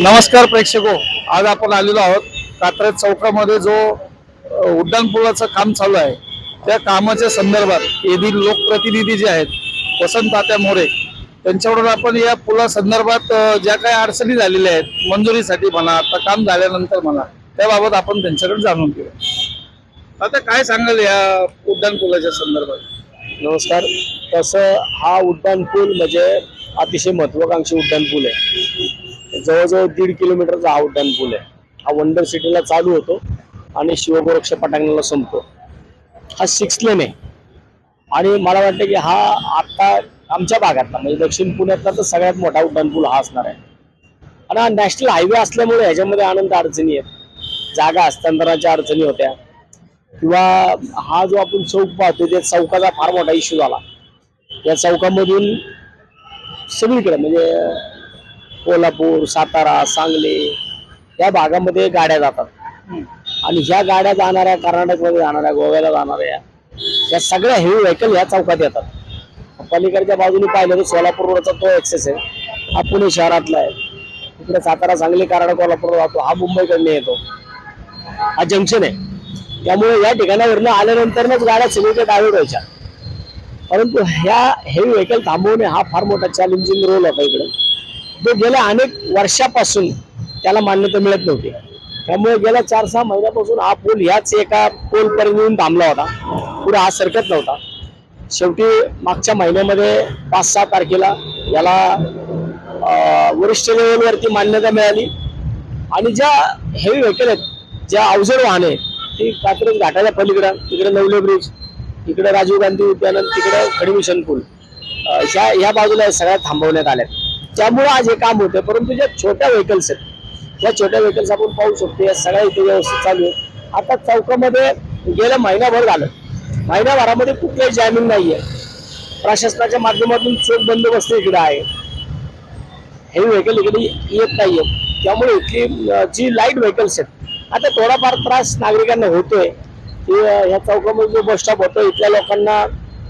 नमस्कार प्रेक्षको आज आपण आलेलो आहोत कात्रज चौकामध्ये जो उड्डाणपुलाचं काम चालू आहे त्या कामाच्या संदर्भात येथील लोकप्रतिनिधी जे आहेत वसंत तात्या मोरे त्यांच्याकडून आपण या पुला संदर्भात ज्या काही अडचणी झालेल्या आहेत मंजुरीसाठी म्हणा आता काम झाल्यानंतर म्हणा त्याबाबत आपण त्यांच्याकडे जाणून घेऊ. आता काय सांगाल या उड्डाणपुलाच्या संदर्भात? नमस्कार. तसं हा उड्डाणपूल म्हणजे अतिशय महत्वाकांक्षी उड्डाणपूल आहे. जवळजवळ दीड किलोमीटरचा हा उड्डाण पूल आहे. हा वंडर सिटीला चालू होतो आणि शिवगोरक्ष पटांगणाला संपतो. हा सिक्स लेन आहे. आणि मला वाटतं की हा आत्ता आमच्या भागातला म्हणजे दक्षिण पुण्यातला तर सगळ्यात मोठा उड्डाण पूल हा असणार आहे. आणि हा नॅशनल हायवे असल्यामुळे ह्याच्यामध्ये अनंत अडचणी आहेत. जागा हस्तांतरणाच्या अडचणी होत्या. किंवा हा जो आपण चौक पाहतो त्या चौकाचा फार मोठा इश्यू झाला. या चौकामधून सगळीकडे म्हणजे कोल्हापूर सातारा सांगली या भागामध्ये गाड्या जातात. आणि ह्या गाड्या जाणाऱ्या कर्नाटकमध्ये जाणाऱ्या गोव्याला जाणाऱ्या या सगळ्या हेवी व्हेकल ह्या चौकात येतात. पलीकडच्या बाजूने पाहिलं तर सोलापूर रोडचा तो एक्सेस आहे. हा पुणे शहरातला आहे. इकडे सातारा सांगली कराड कोल्हापूर जातो. हा मुंबईकडनं येतो. हा जंक्शन आहे. त्यामुळे या ठिकाणावरनं आल्यानंतरच गाड्या सगळीकडे डायव्हर्ट व्हायच्या. परंतु ह्या हेवी व्हेकल थांबवणे हा फार मोठा चॅलेंजिंग रोल होता इकडे. तो गेल्या अनेक वर्षापासून त्याला मान्यता मिळत नव्हती. त्यामुळे गेल्या चार सहा महिन्यापासून हा पूल ह्याच एका पोलपर्यंत येऊन थांबला होता. पुढे हा सरकत नव्हता. शेवटी मागच्या महिन्यामध्ये पाच सहा तारखेला याला वरिष्ठ लेवलवरती मान्यता मिळाली. आणि ज्या हेवी व्हेकल आहेत ज्या अवजड वाहने आहेत, ती कात्रज घाटाच्या पलीकडं तिकडे नवले ब्रिज इकडे राजीव गांधी उद्यान तिकडे खडमिशन पूल ह्या ह्या बाजूला सगळ्या थांबवण्यात आल्या त्यामुळं आज हे काम होतं परंतु ज्या छोट्या व्हेकल्स आहेत या छोट्या व्हेकल्स आपण पाहू शकतो या सगळ्या इथे व्यवस्थित चालू आहे आता चौकामध्ये गेल्या महिनाभर झालं. महिनाभरामध्ये कुठलंही जॅमिंग नाहीये. प्रशासनाच्या माध्यमातून चोख बंदोबस्त इकडे आहे. हे व्हेकल इकडे येत नाहीये. त्यामुळे इथली जी लाइट व्हेकल्स आहेत आता थोडाफार त्रास नागरिकांना होतोय. की ह्या चौकामध्ये जो बस स्टॉप होतो इथल्या लोकांना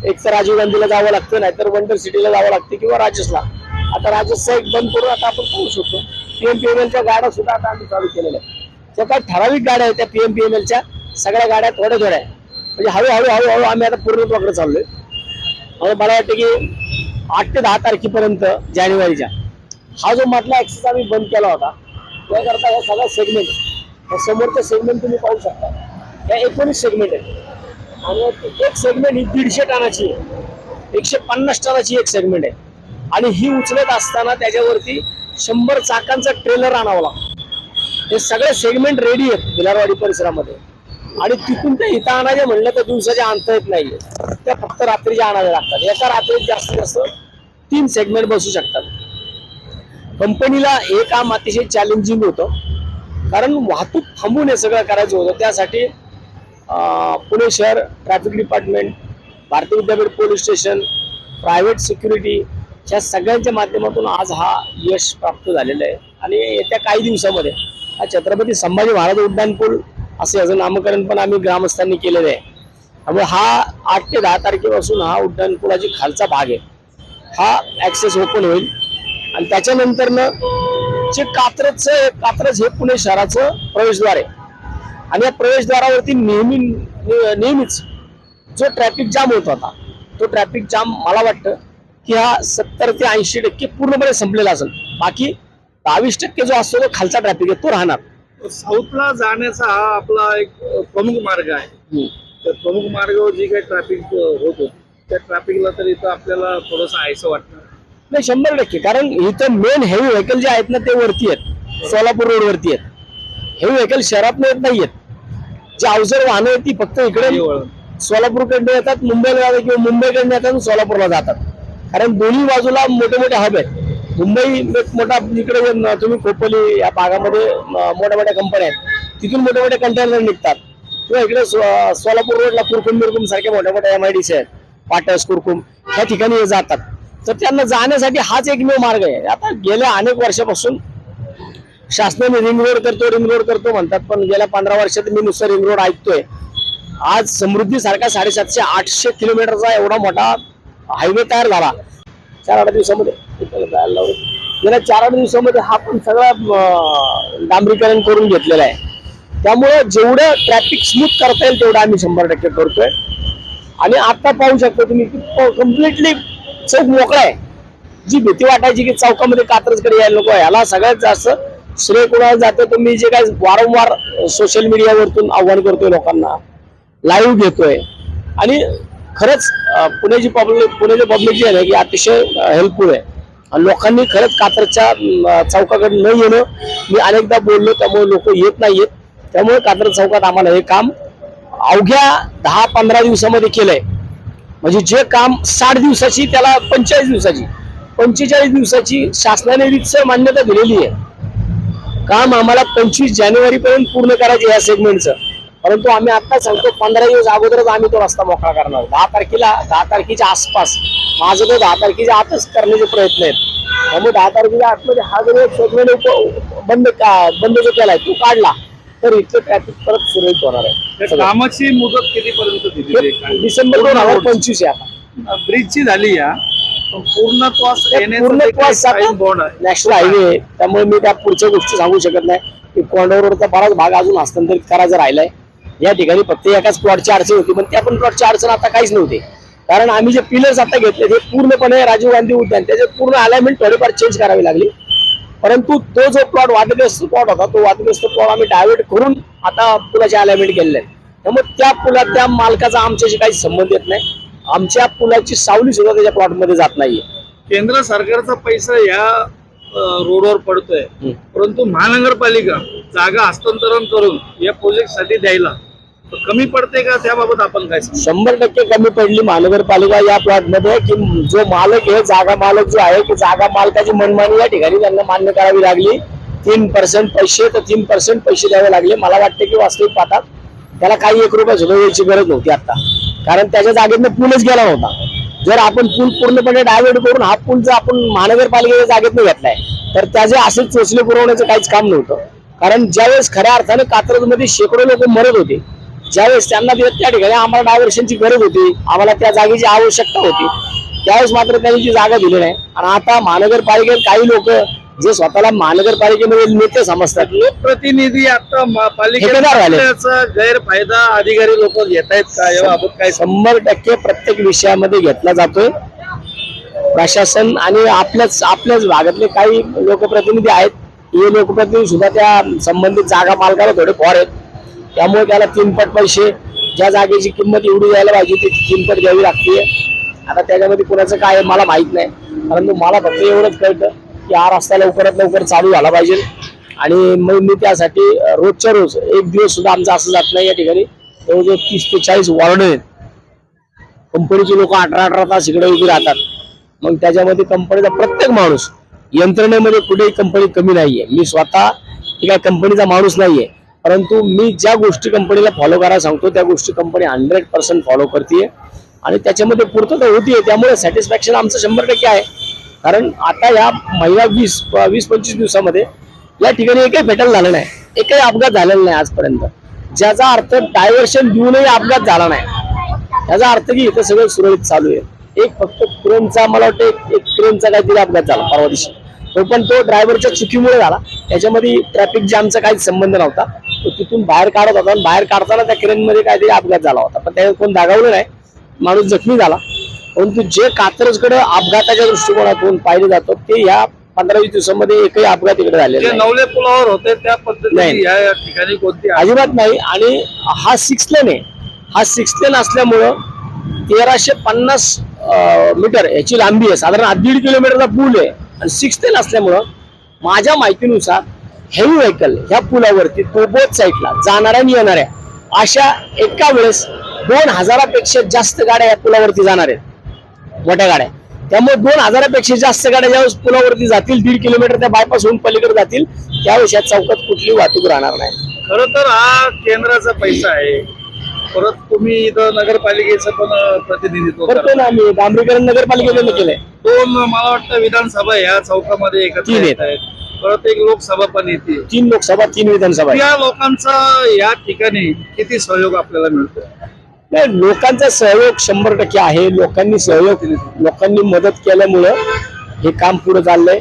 एक तर राजीव गांधीला जावं लागतं नाहीतर वंडर सिटीला जावं लागतं किंवा राजसला आता राजस्थान एक बंद करून आता आपण पाहू शकतो. पीएमपीएमएलच्या गाड्या सुद्धा आता आम्ही चालू केलेल्या आहेत. त्या काही ठराविक गाड्या आहेत त्या पीएमपीएमएलच्या सगळ्या गाड्या थोड्या थोड्या आहेत. म्हणजे हळूहळू हळूहळू आम्ही आता पूर्णत्वाकडे चाललोय. आहे मला वाटतं की आठ ते दहा तारखेपर्यंत जानेवारीच्या हा जो मधला ॲक्सेस आम्ही बंद केला होता त्याकरता हा सगळा सेगमेंट समोरचा सेगमेंट तुम्ही पाहू शकता. त्या एकोणीस सेगमेंट आहेत. आणि एक सेगमेंट ही दीडशे टनाची आहे. एकशे पन्नास टनाची एक सेगमेंट आहे. आणि ही उचलत असताना त्याच्यावरती शंभर चाकांचा ट्रेलर आणावा लागतो. हे सगळे सेगमेंट रेडी आहेत बिलारवाडी परिसरामध्ये. आणि तिथून ते इथं आणायचे म्हणलं तर दिवसाच्या अंत येत नाहीये. त्या फक्त रात्रीच्या आणायला लागतात. एका रात्रीत जास्तीत जास्त तीन सेगमेंट बसू शकतात. कंपनीला हे काम अतिशय चॅलेंजिंग होतं. कारण वाहतूक थांबून हे सगळं करायचं होतं. त्यासाठी पुणे शहर ट्रॅफिक डिपार्टमेंट भारतीय विद्यापीठ पोलीस स्टेशन प्रायव्हेट सिक्युरिटी ह्या सगळ्यांच्या माध्यमातून आज हा यश प्राप्त झालेला आहे. आणि येत्या काही दिवसामध्ये हा छत्रपती संभाजी महाराज उड्डाण पूल असं याचं नामकरण पण आम्ही ग्रामस्थांनी केलेलं आहे. त्यामुळे हा आठ ते दहा तारखेपासून हा उड्डाणपुलाची खालचा भाग आहे. हा ऍक्सेस ओपन होईल. आणि त्याच्यानंतरनं जे कात्रजचं कात्रज हे पुणे शहराचं प्रवेशद्वार आहे. आणि या प्रवेशद्वारावरती नेहमी ने- नेहमीच जो ट्रॅफिक जाम होत होता तो ट्रॅफिक जाम मला वाटतं की हा सत्तर ते ऐंशी टक्के पूर्णपणे संपलेला असेल. बाकी बावीस टक्के जो असतो तो खालचा ट्रॅफिक आहे तो राहणार. साऊथला जाण्याचा हा आपला एक प्रमुख मार्ग आहे. त्या प्रमुख मार्गावर जी काही ट्रॅफिक होत त्या ट्रॅफिकला तर इथं आपल्याला थोडंसं आयचं वाटणार नाही शंभर टक्के. कारण इथं मेन हेवी व्हेकल जे आहेत ना ते वरती आहेत. सोलापूर रोड वरती आहेत. हेवी व्हेकल शहरात येत नाहीयेत. जे अवजड वाहनं आहेत ती फक्त इकडे. सोलापूरकडनं येतात मुंबईला जातात किंवा मुंबईकडनं येतात सोलापूरला जातात. कारण दोन्ही बाजूला मोठे मोठे हब आहेत. मुंबई एक मोठा इकडे तुम्ही खोपोली या भागामध्ये मोठ्या मोठ्या कंपन्या आहेत. तिथून मोठे मोठे कंटेनर निघतात. किंवा इकडे सोलापूर रोडला कुरकुम बिरकुम सारख्या मोठ्या मोठ्या एम आय डी सी आहेत. पाटस कुरकुम ह्या ठिकाणी जातात. तर त्यांना जाण्यासाठी हाच एकमेव मार्ग आहे. आता गेल्या अनेक वर्षापासून शासनाने रिंग रोड करतो रिंग रोड करतो म्हणतात पण गेल्या पंधरा वर्षात मी नुसतं रिंग रोड ऐकतोय. आज समृद्धी सारखा साडेसातशे आठशे किलोमीटरचा एवढा मोठा हायवे तयार झाला. चार आठ दिवसामध्ये गेल्या चार आठ दिवसामध्ये हा पण सगळा डांबरीकरण करून घेतलेला आहे. त्यामुळे जेवढं ट्रॅफिक स्मूथ करता येईल तेवढं आम्ही शंभर टक्के करतोय. आणि आता पाहू शकता तुम्ही की कम्प्लिटली चौक मोकळा आहे. जी भीती वाटायची की चौकामध्ये कात्रजकडे यायला नको याला सगळ्यात जास्त श्रेय कोणाला जातं तर मी जे काय वारंवार सोशल मीडियावरतून आव्हान करतोय लोकांना. लाईव्ह घेतोय. आणि खरंच पुण्याची पब्लिक पुण्याची पब्लिक जी आहे ना की अतिशय हेल्पफुल आहे. आणि लोकांनी खरंच कात्रच्या चौकाकडे न येणं मी अनेकदा बोललो त्यामुळे लोक येत नाहीयेत. त्यामुळे कात्र चौकात आम्हाला हे काम अवघ्या दहा पंधरा दिवसामध्ये केलंय. म्हणजे जे काम साठ दिवसाची त्याला पंचेचाळीस दिवसाची. पंचेचाळीस दिवसाची शासनाने रीतसर मान्यता दिलेली आहे. काम आम्हाला पंचवीस जानेवारी पर्यंत पूर्ण करायचे या सेगमेंटचं परंतु आम्ही आता सांगतो पंधरा दिवस अगोदरच आम्ही तो रस्ता मोकळा करणार. दहा तारखेला दहा तारखेच्या आसपास माझं तो दहा तारखेच्या आतच करण्याचे प्रयत्न आहेत. त्यामुळे दहा तारखेच्या आतमध्ये हा जर एक बंद का- बंद जो केलाय तो काढला तर इथलं ट्रॅफिक परत सुरळीत होणार आहे. कामाची मुदत कितीपर्यंत हे डिसेंबर दोन हजार पंचवीस आहे आता. ब्रिजची झाली या पूर्णत्वास येण्याचं पूर्ण जे काही प्रवास time bound आहे. नॅशनल हायवे आहे. त्यामुळे मी त्या पुढच्या गोष्टी सांगू शकत नाही. की रोडचा बराच भाग अजून हस्तांतरित करायचा राहिलाय. या ठिकाणी फक्त एकाच प्लॉटची अडचण होती पण त्या पण प्लॉटची अडचण आता काहीच नव्हती. कारण आम्ही जे पिलर्स आता घेतले ते पूर्णपणे राजीव गांधी उद्यान त्याचे पूर्ण अलाइनमेंट थोडीफार चेंज करावी लागली. परंतु तो जो प्लॉट वादग्रस्त प्लॉट होता तो वादग्रस्त प्लॉट आम्ही डायव्हर्ट करून आता पुलाचे अलाइनमेंट केलेले आहे त्यामुळे त्या पुला त्या मालकाचा आमच्याशी काही संबंध येत नाही. आमच्या पुलाची सावली सुद्धा त्याच्या प्लॉटमध्ये जात नाहीये. केंद्र सरकारचा पैसा या अं, रोडवर पडतोय. परंतु महानगरपालिका जागा हस्तांतरण करून या प्रोजेक्टसाठी द्यायला कमी पडते का? त्याबाबत आपण काय शंभर टक्के कमी पडली महानगरपालिका या प्लॉटमध्ये की जो मालक आहे जागा मालक जो आहे की जागा मालकाची मनमानी या ठिकाणी त्यांना मान्य करावी लागली. तीन पर्सेंट पैसे तर तीन पर्सेंट पैसे द्यावे लागले. मला वाटते की वास्तविक पाहतात त्याला काही एक रुपया सुद्धा यायची गरज नव्हती आता. कारण त्याच्या जागेतनं पूलच गेला होता जर आपण पूल पूर्णपणे डायव्हर्ट करून हा पूल जर आपण महानगरपालिकेच्या जागेतनं घेतलाय तर त्याचे असे चोचले पुरवण्याचं काहीच काम नव्हतं. कारण ज्यावेळेस खऱ्या अर्थाने कात्रजमध्ये शेकडो लोक मरत होते ज्यावेळेस त्यांना ते- त्या ठिकाणी आम्हाला डायव्हर्शनची गरज होती. आम्हाला त्या जागेची आवश्यकता होती. त्यावेळेस मात्र त्यांनी ती जागा दिली नाही. आणि आता महानगरपालिकेत काही लोक जे स्वतःला महानगरपालिकेमध्ये नेते समजतात. लोकप्रतिनिधी आता. पालिकेचा गैरफायदा अधिकारी लोक घेत आहेत का? याबाबत काय? शंभर टक्के प्रत्येक विषयामध्ये घेतला जातोय. प्रशासन आणि आपल्याच आपल्याच भागातले काही लोकप्रतिनिधी आहेत. हे लोकप्रतिनिधी सुद्धा त्या संबंधित जागा मालकाला थोडे फॉर आहेत. त्यामुळे त्याला तीनपट पैसे ज्या जागेची किंमत एवढी द्यायला पाहिजे ती तीनपट द्यावी लागते. आता त्याच्यामध्ये कुणाचं काय आहे मला माहीत नाही. परंतु मला फक्त एवढंच कळतं की हा रस्ता लवकरात लवकर चालू झाला पाहिजे. आणि मग मी त्यासाठी रोजच्या रोज एक दिवस सुद्धा आमचा असं जात नाही या ठिकाणी. जवळजवळ तीस ते चाळीस वॉर्ड आहेत. कंपनीचे लोक अठरा अठरा तास इकडे उभी राहतात. मग त्याच्यामध्ये कंपनीचा प्रत्येक माणूस यंत्रणेमध्ये कुठेही कंपनी कमी नाहीये. मी स्वतः ठीक आहे कंपनीचा माणूस नाहीये. परंतु मी ज्या गोष्टी कंपनीला फॉलो करायला सांगतो त्या गोष्टी कंपनी हंड्रेड पर्सेंट फॉलो करते आणि त्याच्यामध्ये पूर्तता होतीये त्यामुळे सॅटिस्फॅक्शन आमचं शंभर टक्के आहे. कारण आता या महिला वीस वीस पंचवीस दिवसामध्ये या ठिकाणी एकही फेटल झालं नाही. एकही अपघात झालेला नाही आजपर्यंत. ज्याचा अर्थ डायव्हर्शन देऊनही अपघात झाला नाही. त्याचा अर्थ की इथं सगळं सुरळीत चालू आहे. एक फक्त क्रेनचा मला वाटतं एक एक क्रेनचा काहीतरी अपघात झाला परवा दिवशी. तो पण तो ड्रायव्हरच्या चुकीमुळे झाला. त्याच्यामध्ये ट्रॅफिक जॅमचा काहीच संबंध नव्हता. तो तिथून बाहेर काढत होता आणि बाहेर काढताना त्या क्रेनमध्ये काहीतरी अपघात झाला होता. पण त्याच्यात कोण दागावलं नाही. माणूस जखमी झाला. परंतु जे कात्रजकडे अपघाताच्या दृष्टिकोनातून पाहिलं जातं ते या पंधरा वीस दिवसामध्ये एकही अपघात इकडे झालेला नाही. नवले पुलावर होते त्या पद्धतीने नाही. या ठिकाणी कोणती? अजिबात नाही. आणि हा सिक्स लेन आहे. हा सिक्स लेन असल्यामुळं तेराशे पन्नास मीटर याची लांबी आहे. साधारण दीड किलोमीटरचा पूल आहे. आणि सिक्स लेन असल्यामुळं माझ्या माहितीनुसार हेवी व्हेकल ह्या पुलावरती तो बोथ साईडला जाणाऱ्या आणि येणाऱ्या अशा एका वेळेस दोन हजारापेक्षा जास्त गाड्या या पुलावरती जाणार आहेत. मोठ्या गाड्या. त्यामुळे दोन हजारापेक्षा जास्त गाड्या ज्यावेळेस पुलावरती जातील दीड किलोमीटर त्या बायपास होऊन पलीकडे जातील त्यावेळेस या चौकात कुठली वाहतूक राहणार नाही. खर तर हा केंद्राचा पैसा आहे. परत तुम्ही इथं नगरपालिकेचं पण प्रतिनिधित्व करतो. ना आम्ही. डांबरीकरण नगरपालिकेने केलंय. दोन मला वाटतं विधानसभा या चौकामध्ये एकत्र येत आहेत. परत एक लोकसभा पण येते. तीन लोकसभा तीन विधानसभा आहे. या लोकांचा या ठिकाणी किती सहयोग आपल्याला मिळतो नाही लोकांचा सहयोग शंभर टक्के आहे. लोकांनी सहयोग लोकांनी मदत केल्यामुळं हे काम पुढे चाललंय.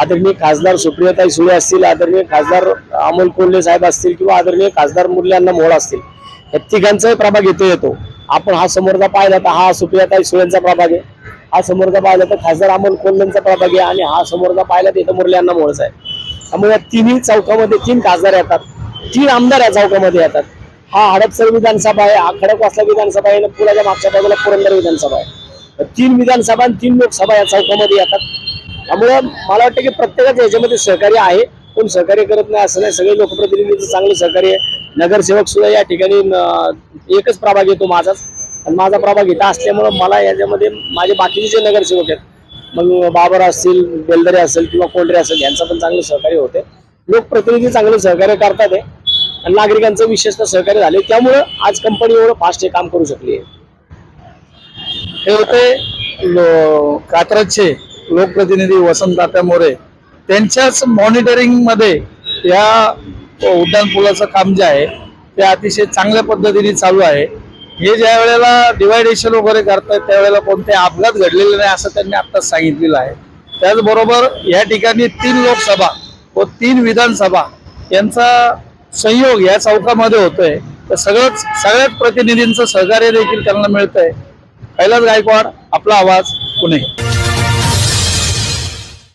आदरणीय खासदार सुप्रियाताई सुळे असतील आदरणीय खासदार अमोल कोल्हे साहेब असतील किंवा आदरणीय खासदार मुरल्यांना मोळ असतील या तिघांचाही प्रभाग इथे येतो. आपण हा समोरचा पाहिला तर हा सुप्रियाताई सुळेंचा प्रभाग आहे. हा समोरचा पाहिला तर खासदार अमोल कोल्हेंचा प्रभाग आहे आणि हा समोरचा पाहिला तर इथं मुरल्यांना मोळच आहे. त्यामुळे या तिन्ही चौकामध्ये तीन खासदार येतात. तीन आमदार या चौकामध्ये येतात. हा हडपसर विधानसभा आहे हा खडकवासला विधानसभा आहे पुण्याच्या मागच्या बाजूला पुरंदर विधानसभा आहे. तीन विधानसभा आणि तीन लोकसभा या चौकामध्ये येतात. त्यामुळे मला वाटतं की प्रत्येकाच्या याच्यामध्ये सहकार्य आहे कोण सहकार्य करत नाही असं नाही. सगळे लोकप्रतिनिधीचं चांगलं सहकार्य आहे. नगरसेवक सुद्धा या ठिकाणी एकच प्रभाग येतो माझाच. आणि माझा प्रभाग इथं असल्यामुळं मला याच्यामध्ये माझे बाकीचे जे नगरसेवक आहेत मग बाबर असतील बेलदरे असेल किंवा कोल्डरे असेल यांचं पण चांगलं सहकार्य होते. लोकप्रतिनिधी चांगलं सहकार्य करतात आहे आणि नागरिकांचं विशेषतः सहकार्य झाले. त्यामुळं आज कंपनी एवढं फास्ट हे काम करू शकली आहे. हे होते लो- कात्रजचे लोकप्रतिनिधी वसंत मोरे. त्यांच्याच मॉनिटरिंगमध्ये या उड्डाणपुलाचं काम जे आहे ते अतिशय चांगल्या पद्धतीने चालू आहे. हे ज्या वेळेला डिवायडेशन वगैरे करतात त्यावेळेला कोणते अपघात घडलेले नाही असं त्यांनी आत्ताच सांगितलेलं आहे. त्याचबरोबर या ठिकाणी तीन लोकसभा व तीन विधानसभा यांचा संयोग या चौकामध्ये होतोय. तर सगळंच सगळ्याच प्रतिनिधींचं सहकार्य देखील त्यांना मिळतंय. कैलास गायकवाड आपला आवाज पुणे.